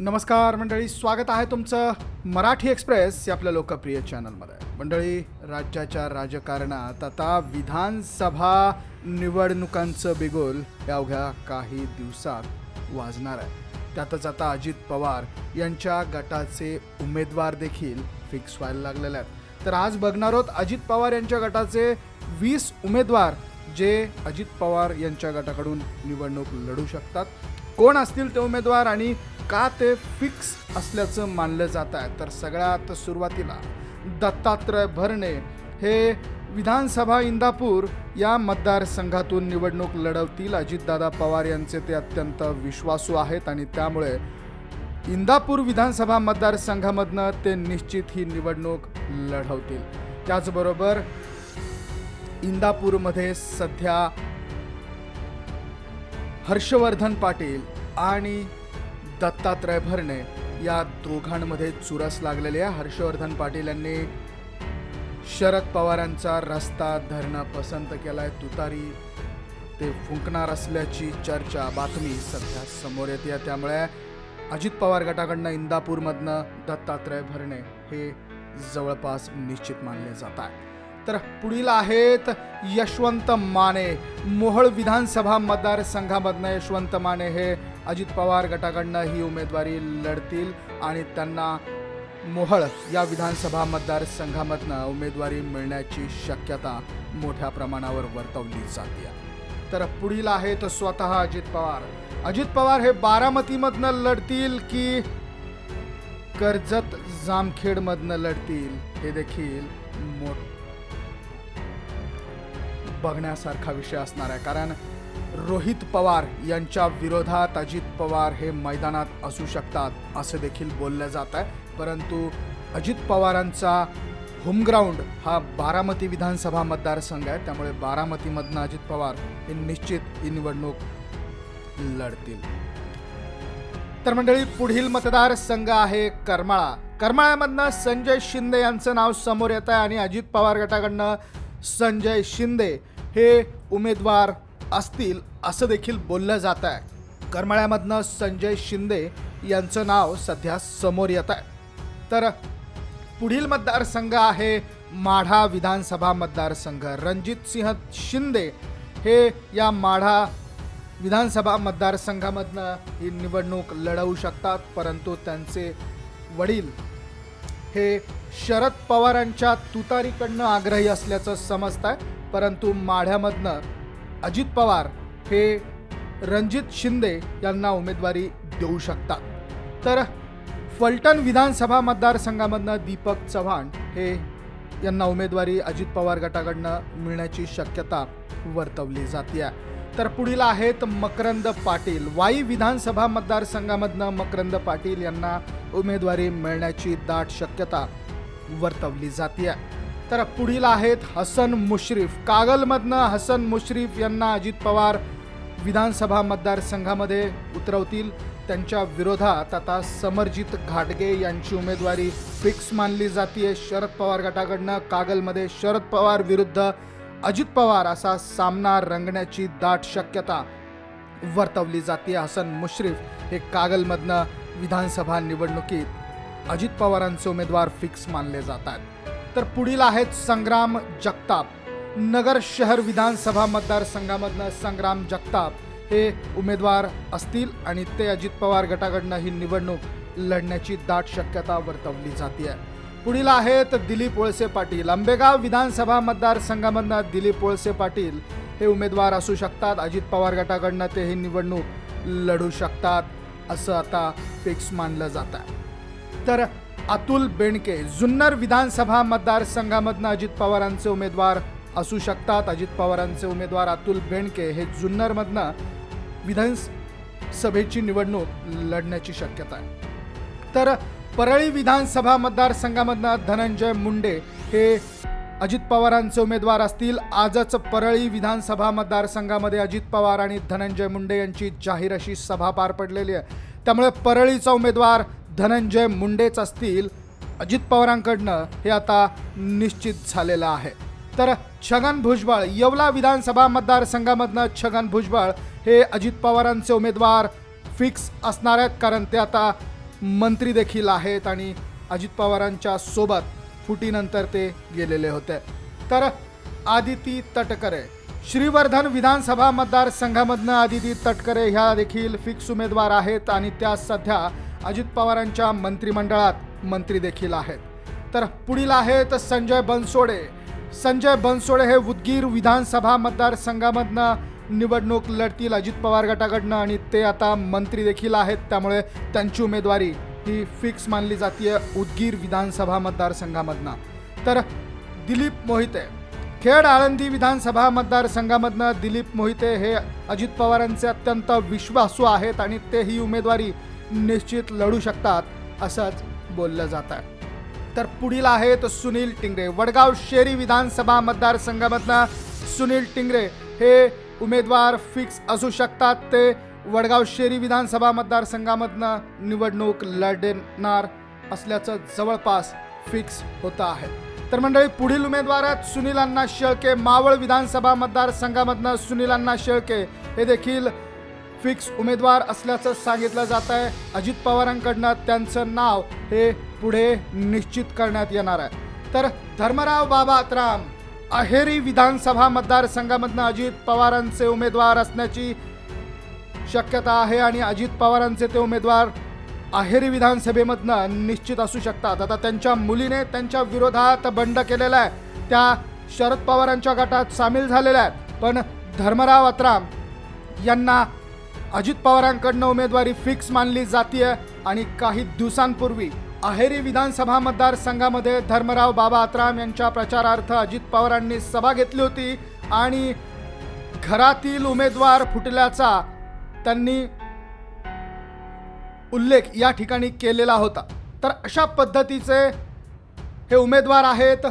नमस्कार मंडळी स्वागत आहे तुमचं मराठी एक्सप्रेस या आपल्या लोकप्रिय चॅनलमध्ये. मंडळी राज्याच्या राजकारणात आता विधानसभा निवडणुकांचं बिगुल या अवघ्या काही दिवसात वाजणार आहे. त्यातच आता अजित पवार यांच्या गटाचे उमेदवार देखील फिक्स व्हायला लागलेले आहेत. तर आज बघणार आहोत अजित पवार यांच्या गटाचे वीस उमेदवार जे अजित पवार यांच्या गटाकडून निवडणूक लढू शकतात. कोण असतील ते उमेदवार आणि का ते फिक्स असल्याचं मानलं जात आहे. तर सगळ्यात सुरुवातीला दत्तात्रय भरणे हे विधानसभा इंदापूर या मतदारसंघातून निवडणूक लढवतील. अजितदादा पवार यांचे ते अत्यंत विश्वासू आहेत आणि त्यामुळे इंदापूर विधानसभा मतदारसंघामधनं ते निश्चित ही निवडणूक लढवतील. त्याचबरोबर इंदापूरमध्ये सध्या हर्षवर्धन पाटील आणि दत्तात्रय भरणे या दोघांमध्ये चुरस लागलेली आहे. हर्षवर्धन पाटील यांनी शरद पवारांचा रस्ता धरणं पसंत केलाय. तुतारी ते फुंकणार असल्याची चर्चा बातमी सध्या समोर येते. त्यामुळे अजित पवार गटाकडनं इंदापूरमधनं दत्तात्रय भरणे हे जवळपास निश्चित मानले जात आहे. तर पुढील आहेत यशवंत माने. मोहळ विधानसभा मतदारसंघामधनं यशवंत माने हे अजित पवार गटाकडनं ही उमेदवारी लढतील आणि त्यांना मोहळ या विधानसभा मतदारसंघामधनं उमेदवारी मिळण्याची शक्यता मोठ्या प्रमाणावर वर्तवली जाते. तर पुढील आहेत स्वतः अजित पवार. अजित पवार हे बारामतीमधनं लढतील की कर्जत जामखेडमधनं लढतील? हे देखील मोठ बघण्यासारखा विषय असणार आहे. कारण रोहित पवार यांच्या विरोधात अजित पवार हे मैदानात असू शकतात असं देखील बोललं जात आहे. परंतु अजित पवारांचा होमग्राऊंड हा बारामती विधानसभा मतदारसंघ आहे. त्यामुळे बारामतीमधनं अजित पवार हे निश्चित ही निवडणूक लढतील. तर मंडळी पुढील मतदारसंघ आहे करमाळा. करमाळ्यामधनं संजय शिंदे यांचं नाव समोर येत आहे आणि अजित पवार गटाकडनं संजय शिंदे हे उमेदवार असतील असं देखील बोललं जात आहे. करमाळ्यामधनं संजय शिंदे यांचं नाव सध्या समोर येत आहे. तर पुढील मतदारसंघ आहे माढा विधानसभा मतदारसंघ. रणजित सिंह शिंदे हे या माढा विधानसभा मतदारसंघामधनं ही निवडणूक लढवू शकतात परंतु त्यांचे वडील हे शरद पवारांच्या तुतारीकडनं आग्रही असल्याचं समजत आहे परंतु माढ्यामधनं अजित पवार हे रणजित शिंदे यांना उमेदवारी देऊ शकतात. तर फलटण विधानसभा मतदारसंघामधनं दीपक चव्हाण हे यांना उमेदवारी अजित पवार गटाकडनं मिळण्याची शक्यता वर्तवली जाते तर पुढील आहेत मकरंद पाटील. वाई विधानसभा मतदारसंघामधनं मकरंद पाटील यांना उमेदवारी मिळण्याची दाट शक्यता वर्तवली जाते तर पुढील आहेत हसन मुश्रीफ. कागलमधनं हसन मुश्रीफ यांना अजित पवार विधानसभा मतदारसंघामध्ये उतरवतील. त्यांच्या विरोधात आता समरजित घाटगे यांची उमेदवारी फिक्स मानली जाते शरद पवार गटाकडनं. कागलमध्ये शरद पवार विरुद्ध अजित पवार असा सामना रंगण्याची दाट शक्यता वर्तवली जाते हसन मुश्रीफ हे कागलमधनं विधानसभा निवडणुकीत अजित पवारांचे उमेदवार फिक्स मानले जातात. तर पुढील आहेत संग्राम जगताप. नगर शहर विधानसभा मतदारसंघामधनं संग्राम जगताप हे उमेदवार असतील आणि ते अजित पवार गटाकडनं ही निवडणूक लढण्याची दाट शक्यता वर्तवली जाते पुढील आहेत दिलीप वळसे पाटील. आंबेगाव विधानसभा मतदारसंघामधनं दिलीप वळसे पाटील हे उमेदवार असू शकतात. अजित पवार गटाकडनं ते ही निवडणूक लढू शकतात असं आता फिक्स मानलं जात आहे तर अतुल बेणके जुन्नर विधानसभा मतदारसंघामधनं अजित पवारांचे उमेदवार असू शकतात. अजित पवारांचे उमेदवार अतुल बेणके हे जुन्नरमधनं विधानसभेची निवडणूक लढण्याची शक्यता आहे. तर परळी विधानसभा मतदारसंघामधनं धनंजय मुंडे हे अजित पवारांचे उमेदवार असतील. आजच परळी विधानसभा मतदारसंघामध्ये अजित पवार आणि धनंजय मुंडे यांची जाहीर अशी सभा पार पडलेली आहे. त्यामुळे परळीचा उमेदवार धनंजय मुंडेच असतील अजित पवारांकडनं हे आता निश्चित झालेलं आहे. तर छगन भुजबळ येवला विधानसभा मतदारसंघामधनं छगन भुजबळ हे अजित पवारांचे उमेदवार फिक्स असणार आहेत कारण ते आता मंत्री देखील आहेत आणि अजित पवारांच्या सोबत फुटीनंतर ते गेलेले होते. तर आदिती तटकरे श्रीवर्धन विधानसभा मतदारसंघामधनं आदिती तटकरे ह्या देखील फिक्स उमेदवार आहेत आणि त्या सध्या अजित पवारांच्या मंत्रिमंडळात मंत्री देखील आहेत. तर पुढील आहेत संजय बनसोडे. संजय बनसोडे हे उदगीर विधानसभा मतदारसंघामधनं निवडणूक लढतील अजित पवार गटाकडनं आणि ते आता मंत्री देखील आहेत. त्यामुळे त्यांची उमेदवारी ही फिक्स मानली जाते उदगीर विधानसभा मतदारसंघामधनं. तर दिलीप मोहिते. खेड आळंदी विधानसभा मतदारसंघामधनं दिलीप मोहिते हे अजित पवारांचे अत्यंत विश्वासू आहेत आणि ते ही उमेदवारी निश्चित लढू शकतात असंच बोललं जातं. आहे तर पुढील आहेत सुनील टिंगरे. वडगाव शेरी विधानसभा मतदारसंघामधनं सुनील टिंगरे हे उमेदवार फिक्स असू शकतात. ते वडगाव शेरी विधानसभा मतदारसंघामधनं निवडणूक लढणार असल्याचं जवळपास फिक्स होतं आहे. तर मंडळी पुढील उमेदवारात सुनील अण्णा शेळके. मावळ विधानसभा मतदारसंघामधनं सुनील अण्णा शेळके. हे देखील फिक्स उमेदवार असल्याचं सांगितलं जात आहे. अजित पवारांकडनं त्यांचं नाव हे पुढे निश्चित करण्यात येणार आहे. तर धर्मराव बाबा अतराम अहेरी विधानसभा मतदारसंघामधनं अजित पवारांचे उमेदवार असण्याची शक्यता आहे आणि अजित पवारांचे ते उमेदवार अहेरी विधानसभेमधनं निश्चित असू शकतात. आता त्यांच्या मुलीने त्यांच्या विरोधात बंड केलेला आहे. त्या शरद पवारांच्या गटात सामील झालेल्या आहेत. पण धर्मराव अत्राम यांना अजित पवारांकडनं उमेदवारी फिक्स मानली जाते आणि काही दिवसांपूर्वी अहेरी विधानसभा मतदारसंघामध्ये धर्मराव बाबा आत्राम यांच्या प्रचारार्थ अजित पवारांनी सभा घेतली होती आणि घरातील उमेदवार फुटल्याचा त्यांनी उल्लेख या ठिकाणी केलेला होता. तर अशा पद्धतीचे हे उमेदवार आहेत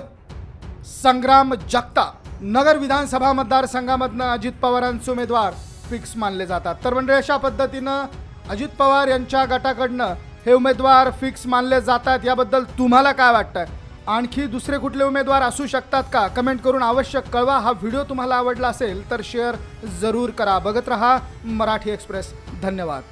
संग्राम जगताप. नगर विधानसभा मतदारसंघामधनं अजित पवारांचे उमेदवार फिक्स मानले जातात. तर म्हणजे अशा पद्धतीनं अजित पवार यांच्या गटाकडनं हे उमेदवार फिक्स मानले जातात याबद्दल तुम्हाला काय वाटतं आणखी दुसरे कुठले उमेदवार असू शकतात का? कमेंट करून आवश्यक कळवा. हा व्हिडिओ तुम्हाला आवडला असेल तर शेअर जरूर करा. बघत रहा मराठी एक्सप्रेस. धन्यवाद.